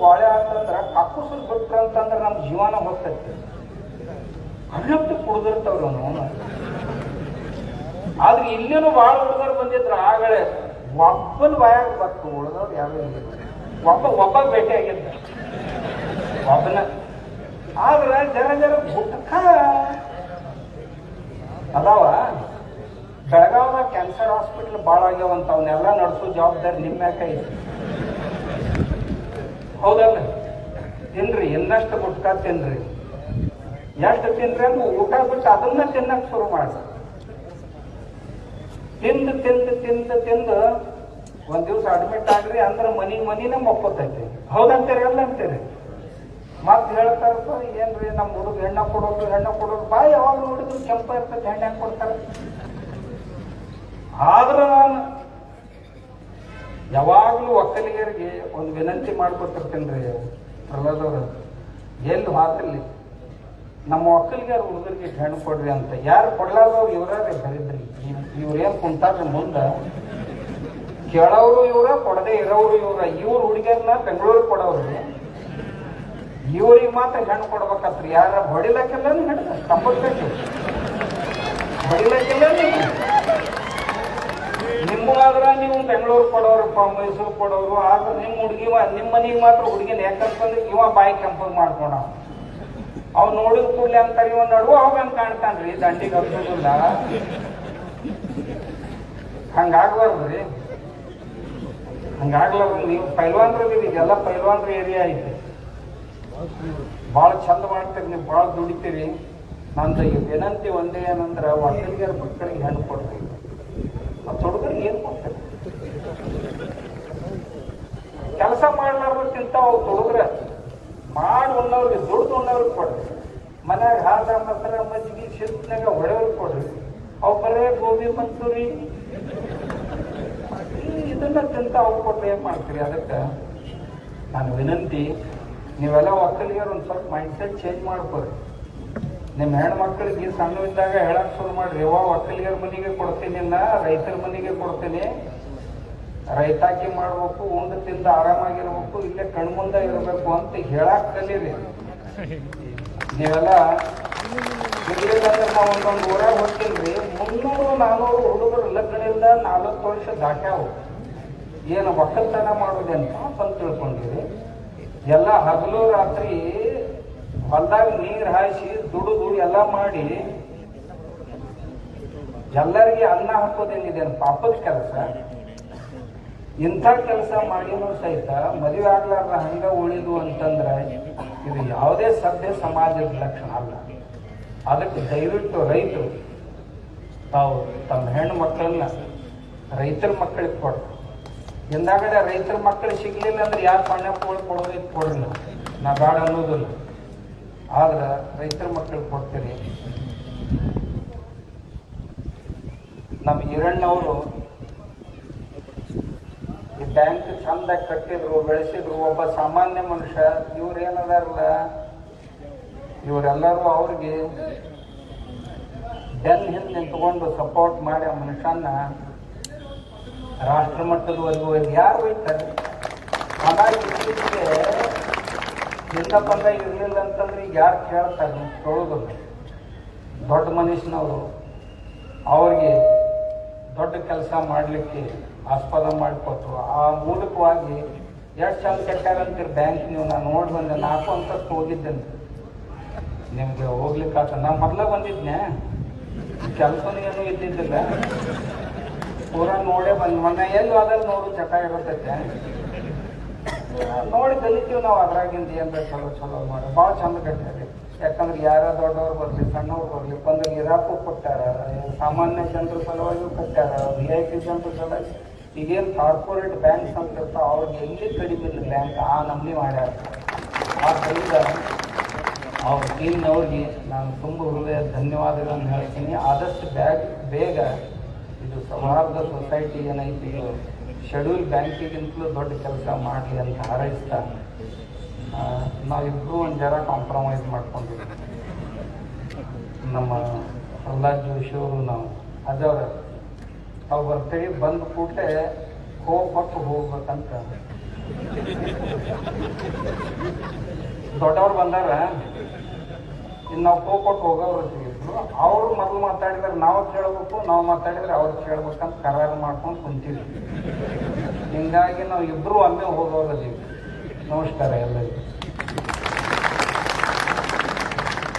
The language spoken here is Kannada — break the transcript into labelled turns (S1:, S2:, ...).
S1: ಗೋಳೆ ಅಂತಂದ್ರೆ ಕಕ್ಕುಸರು ಬಿಟ್ರ ಅಂತಂದ್ರೆ ನಮ್ಮ ಜೀವನ ಹೋಗ್ತೈತಿ ಅಲ್ಲಪ್ಪ ಕುಡ್ದಿರ್ತಾವ್ರಿ ಅವನು ಆದ್ರೆ ಇಲ್ಲೇನು ಭಾಳ ಹುಡುಗರು ಬಂದಿದ್ರ ಆಗಲೇ ಒಬ್ಬನ ಬಾಯಾಗ ಬತ್ತು, ಉಳಿದವ್ರು ಯಾರು ಒಬ್ಬ ಒಬ್ಬ ಭೇಟಿ ಆಗಿದ್ದ. ಒಬ್ಬನ. ಆದ್ರೆ ಜನ ಜನ ಗುಟ್ಕ. ಅದಾವ? ಬೆಳಗಾವ್ದಾಗ ಕ್ಯಾನ್ಸರ್ ಹಾಸ್ಪಿಟಲ್ ಭಾಳ ಆಗ್ಯಾವಂತ ಅವನ್ನೆಲ್ಲ ನಡೆಸೋ ಜವಾಬ್ದಾರಿ ನಿಮ್ಮ ಐತಿ ಹೌದಲ್ಲ ತಿನ್ರಿ ಇನ್ನಷ್ಟು ಗುಟ್ಕ ತಿನ್ರಿ. ಎಷ್ಟು ತಿನ್ರಿ ಅಂದ್ರೆ ಊಟ ಬಿಟ್ಟು ಅದನ್ನ ತಿನ್ನಕ್ ಶುರು ಮಾಡಿ. ತಿಂದು ತಿಂದು ತಿಂದು ತಿಂದು ಒಂದ್ ದಿವ್ಸ ಅಡ್ಮಿಟ್ ಆಗ್ರಿ ಅಂದ್ರೆ ಮನಿ ಮನಿನೇ ಮಕ್ಕೋತೈತಿ ಹೌದಂತೀರಿ ಅಲ್ಲ ಅಂತೀರಿ ಮತ್ ಹೇಳ್ತಾರಪ್ಪ ಏನ್ರಿ ನಮ್ಮ ಹುಡುಗ ಹೆಣ್ಣ ಕೊಡೋದು ಹೆಣ್ಣ ಕೊಡೋದು ಬಾ ಯಾವಾಗ ನೋಡಿದ್ರು ಕೆಂಪ ಇರ್ತದೆ ಹೆಣ್ಣ ಕೊಡ್ತಾರ? ಆದ್ರೆ ನಾನು ಯಾವಾಗ್ಲೂ ಒಕ್ಕಲಿಗರಿಗೆ ಒಂದು ವಿನಂತಿ ಮಾಡ್ಕೊತಿರ್ತೇನೆ ರೀ ಪ್ರಹ್ಲಾದ್ ಅವರು. ಎಲ್ಲಿ ಹಾಕಲಿ? ನಮ್ಮ ಒಕ್ಕಲಿಗರ ಹುಡುಗರಿಗೆ ಹೆಣ್ಣು ಕೊಡ್ರಿ ಅಂತ. ಯಾರು ಕೊಡ್ಲಾರ್ದವ್ರು ಇವರೇ ಬರಿದ್ರಿ ಇವ್ರೇನ್ ಕುಂತಾರ್ರಿ ಮುಂದೆ? ಕೇಳೋರು ಇವ್ರ, ಕೊಡದೆ ಇರೋರು ಇವ್ರ. ಇವ್ರ ಹುಡುಗರನ್ನ ಬೆಂಗಳೂರಿಗೆ ಕೊಡೋರು. ಇವ್ರಿಗೆ ಮಾತ್ರ ಹೆಣ್ಣು ಕೊಡ್ಬೇಕತ್ರಿ. ಯಾರ ಹೊಡಿಲಕ್ಕೆಲ್ಲ ಹೆಣ್ಣು ಕಂಪಲ್ಸರಿ ಹೊಡಿಲಕ್ಕೆಲ್ಲ ನಿಮ್ಮಗಾದ್ರ ನೀವು ಬೆಂಗಳೂರು ಕೊಡೋರಪ್ಪ ಮೈಸೂರು ಕೊಡೋರು, ಆದ್ರೆ ನಿಮ್ಮ ಹುಡುಗಿ ನಿಮ್ಮ ಮನೆಗೆ ಮಾತ್ರ ಹುಡುಗಿನ ಯಾಕಂತಂದ್ರೆ ಇವ ಬಾಯಿ ಕೆಂಪಗ್ ಮಾಡ್ಕೊಂಡ. ಅವ್ ನೋಡಿದ ಕೂಡಲೇ ಅಂತ ಇವ ನಡುವ ಅವಾಗ ಕಾಣ್ತಾನ್ರಿ, ದಂಡಿಗೆ ರೀ ಹಂಗಾಗ್ಬಾರ್ದ್ರಿ. ಹಂಗಾಗ್ಲಾರ್ದು ನೀವು ಪೈಲ್ವಾನ್ರಿಗೆ ಇದೆಲ್ಲ ಪೈಲ್ವಾನ್ರ ಏರಿಯಾ ಐತಿ. ಭಾಳ ಚಂದ ಮಾಡ್ತೀರಿ, ನೀವು ಭಾಳ ದುಡಿತೀರಿ. ನಂದು ವಿನಂತಿ ಒಂದೇ ಏನಂದ್ರೆ ಒಕ್ಕಲಿಗರ ಮಕ್ಕಳಿಗೆ ಹೆಣ್ಣು ಕೊಡ್ರಿ. ಮತ್ತು ಏನು ಕೊಡ್ತಾರೆ ಕೆಲಸ ಮಾಡ್ಲಾರ್ದಕ್ಕಿಂತ ಅವು ಹುಡುಗ್ರ ಮಾಡಿ ಉಣ್ಣವ್ರಿಗೆ ದುಡ್ದು ಉಣ್ಣವ್ರಿಗೆ ಕೊಡ್ರಿ. ಮನ್ಯಾಗ ಹಾಲ ಮಸರ ಮಜ್ಜಿಗೆ ಶಿಲ್ಪನಾಗ ಹೊಡೆಯವ್ರಿಗೆ ಕೊಡ್ರಿ. ಅವು ಬರೇ ಗೋಬಿ ಮಂಚೂರಿ. ಇದನ್ನ ತಿಂತ ಅವ್ರು ಕೊಟ್ರೆ ಏನ್ ಮಾಡ್ತೀರಿ ಅದಕ್ಕೆ? ನಾನು ವಿನಂತಿ, ನೀವೆಲ್ಲ ಒಕ್ಕಲಿಗರು ಒಂದು ಸ್ವಲ್ಪ ಮೈಂಡ್ ಸೆಟ್ ಚೇಂಜ್ ಮಾಡ್ಕೊರಿ ನಿಮ್ಮ ಹೆಣ್ಮಕ್ಳಿಗೆ ಸಣ್ಣವಿದ್ದಾಗ ಹೇಳಕ್ ಶುರು ಮಾಡ್ರಿ. ಯಾವ ಒಕ್ಕಲಿಗರ ಮನೆಗೆ ಕೊಡ್ತೀನಿ ನಾ ರೈತರ ಮನೆಗೆ ಕೊಡ್ತೀನಿ. ರೈತಾಕಿ ಮಾಡ್ಬೇಕು, ಉಂಡು ತಿಂದ ಆರಾಮಾಗಿರ್ಬೇಕು, ಇಲ್ಲೇ ಕಣ್ಮುಂದ ಇರಬೇಕು ಅಂತ ಹೇಳಕ್ ಕಲೀರಿ. ನೀವೆಲ್ಲ ಇರ್ಲಿಲ್ಲ ಅಂದ್ರೆ ನಾವು ಒಂದೊಂದು ಊರಾಗ ಹೋಗ್ತೀನ್ರಿ. ಮುನ್ನೂರು ನಾನೂರು ಹುಡುಗರು ಲಗ್ನದಿಂದ ನಾಲ್ಕು ವರ್ಷ ದಾಟ್ಯಾವು. ಏನು ಒಕ್ಕಲ್ತನ ಮಾಡೋದೇನು ಪಾಪ ಅಂತ ತಿಳ್ಕೊಂಡಿರಿ. ಎಲ್ಲ ಹಗಲು ರಾತ್ರಿ ಹೊಲ್ದಾಗ ನೀರ್ ಹಾಯಿಸಿ ದುಡಿ ಎಲ್ಲ ಮಾಡಿ ಎಲ್ಲರಿಗೆ ಅನ್ನ ಹಾಕೋದೇನಿದೆ ಪಾಪದ ಕೆಲಸ. ಇಂಥ ಕೆಲಸ ಮಾಡಿನೂ ಸಹಿತ ಮದುವೆ ಆಗ್ಲಾರ್ದ ಹಂಗ ಉಳಿದು ಅಂತಂದ್ರೆ ಇದು ಯಾವುದೇ ಸಭ್ಯ ಸಮಾಜದ ಲಕ್ಷಣ ಅಲ್ಲ. ಅದಕ್ಕೆ ದಯವಿಟ್ಟು ರೈತರು, ತಾವು ತಮ್ಮ ಹೆಣ್ಣು ಮಕ್ಕಳನ್ನ ರೈತರ ಮಕ್ಕಳಿಗೆ ಕೊಡ್ತಾರೆ ಎಂದಾಗಡೆ ರೈತರ ಮಕ್ಕಳು ಸಿಗ್ಲಿಲ್ಲ ಅಂದ್ರೆ ಯಾರು ಪಣ್ಯ ಕೊಡೋದಕ್ಕೆ ಕೊಡಲ್ಲ ನಾ ಬೇಡ ಅನ್ನೋದಿಲ್ಲ. ಆದ್ರೆ ರೈತರ ಮಕ್ಕಳು ಕೊಡ್ತೀರಿ. ನಮ್ಮ ಹಿರಣ್ಣವರು ಈ ಬ್ಯಾಂಕ್ ಚಂದ ಕಟ್ಟಿದ್ರು, ಬೆಳೆಸಿದ್ರು, ಒಬ್ಬ ಸಾಮಾನ್ಯ ಮನುಷ್ಯ ಇವ್ರೇನದಾರಲ್ಲ ಇವರೆಲ್ಲರೂ ಅವ್ರಿಗೆ ಬೆನ್ ಹಿಂದೆ ನಿಂತ್ಕೊಂಡು ಸಪೋರ್ಟ್ ಮಾಡಿ ಆ ಮನುಷ್ಯನ ರಾಷ್ಟ್ರ ಮಟ್ಟದವರೆಗೂ ಯಾರು ಹೋಯ್ತಾರೆ? ಹಣ ಇತ್ತೀಚೆಗೆ ಇರ್ಲಿಲ್ಲ ಅಂತಂದ್ರೆ ಈಗ ಯಾರು ಕೇಳ್ತಾರೆ ತೊಳೋದಿಲ್ಲ ದೊಡ್ಡ ಮನುಷ್ಯನವರು ಅವ್ರಿಗೆ ದೊಡ್ಡ ಕೆಲಸ ಮಾಡಲಿಕ್ಕೆ ಆಸ್ಪದ ಮಾಡಿಕೊಟ್ರು. ಆ ಮೂಲಕವಾಗಿ ಎಷ್ಟು ಚಂದ ಕಟ್ಟಾರಂತೀರಿ ಬ್ಯಾಂಕ್ ನೀವು, ನಾನು ನೋಡಿ ಬಂದೆ, ನಾಲ್ಕು ಅಂತಸ್ತು ಅಂತ. ನಿಮಗೆ ಹೋಗ್ಲಿಕ್ಕೆ ಆತ ನಾ ಮೊದಲ ಬಂದಿದ್ನೆ. ಕೆಲಸನೂ ಏನೂ ಇದ್ದಿದ್ದಿಲ್ಲ. ಪೂರ ನೋಡೇ ಬಂದು ಮೊನ್ನೆ ಎಲ್ಲಿ ಹೋದಲ್ಲಿ ನೋಡು, ಚಟ ಇರತೈತೆ. ನೋಡಿ ಕಲಿತೀವಿ ನಾವು ಅದ್ರಾಗಿಂದ ಏನಾರ ಚಲೋ ಚಲೋ ಮಾಡಿ. ಭಾಳ ಚಂದ ಕಟ್ಟಾರಿ ಯಾಕಂದ್ರೆ ಯಾರ ದೊಡ್ಡವ್ರು ಬರಲಿ, ಸಣ್ಣವ್ರು ಬರಲಿ ಬಂದ ಇರಾಕು ಕೊಟ್ಟಾರ, ಸಾಮಾನ್ಯ ಜನರ ಸಲುವಾಗಿಯೂ ಕಟ್ಟಾರ ವಿ ಐ ಪಿ ಜನರ ಸಲುವಾಗಿ. ಈಗೇನು ಕಾರ್ಪೊರೇಟ್ ಬ್ಯಾಂಕ್ಸ್ ಅಂತ ಇರ್ತಾವ, ಅವ್ರಿಗೆ ಎಲ್ಲಿ ಕಡಿಮೆ ಇಲ್ಲ ಬ್ಯಾಂಕ್ ಆ ನಮ್ನಿ ಮಾಡ್ಯಾರ. ಆದ್ದರಿಂದ ಅವ್ರ ಟೀಮ್ನವ್ರಿಗೆ ನಾನು ತುಂಬ ಹೃದಯ ಧನ್ಯವಾದಗಳನ್ನು ಹೇಳ್ತೀನಿ. ಆದಷ್ಟು ಬ್ಯಾಗ್, ಬೇಗ ಇದು ಸೌಹಾರ್ದ ಸೊಸೈಟಿ ಏನೈತಿ ಶೆಡ್ಯೂಲ್ ಬ್ಯಾಂಕಿಗಿಂತಲೂ ದೊಡ್ಡ ಕೆಲಸ ಮಾಡಲಿ ಅಂತ ಹಾರೈಸ್ತಾ ಆ, ನಾವಿಬ್ರು ಒಂದು ಜರ ಕಾಂಪ್ರಮೈಸ್ ಮಾಡ್ಕೊಂಡಿದ್ವಿ ನಮ್ಮ ಪ್ರಹ್ಲಾದ್ ಜೋಶಿ ಅವರು ನಾವು. ಅದವ್ರ ತಾವು ಬರ್ತೀವಿ ಬಂದ ಕೂಡಲೇ ಕೋಪಕ್ಕೆ ಹೋಗ್ಬೇಕಂತ. ದೊಡ್ಡವ್ರು ಬಂದಾರ ಇನ್ನು ನಾವು ಕೋಪಟ್ಟು ಹೋಗೋರು ಅವ್ರು ಮೊದಲು ಮಾತಾಡಿದ್ರೆ ನಾವು ಕೇಳಬೇಕು, ನಾವು ಮಾತಾಡಿದ್ರೆ ಅವ್ರು ಕೇಳ್ಬೇಕಂತ ಕರಾರು ಮಾಡ್ಕೊಂಡು ಕುಂತೀವಿ ಹಿಂಗಾಗಿ ನಾವು ಇಬ್ರು ಒಮ್ಮೆ ಹೋಗೋರದೀವಿ ನಮಸ್ಕಾರ ಎಲ್ಲರಿಗೂ.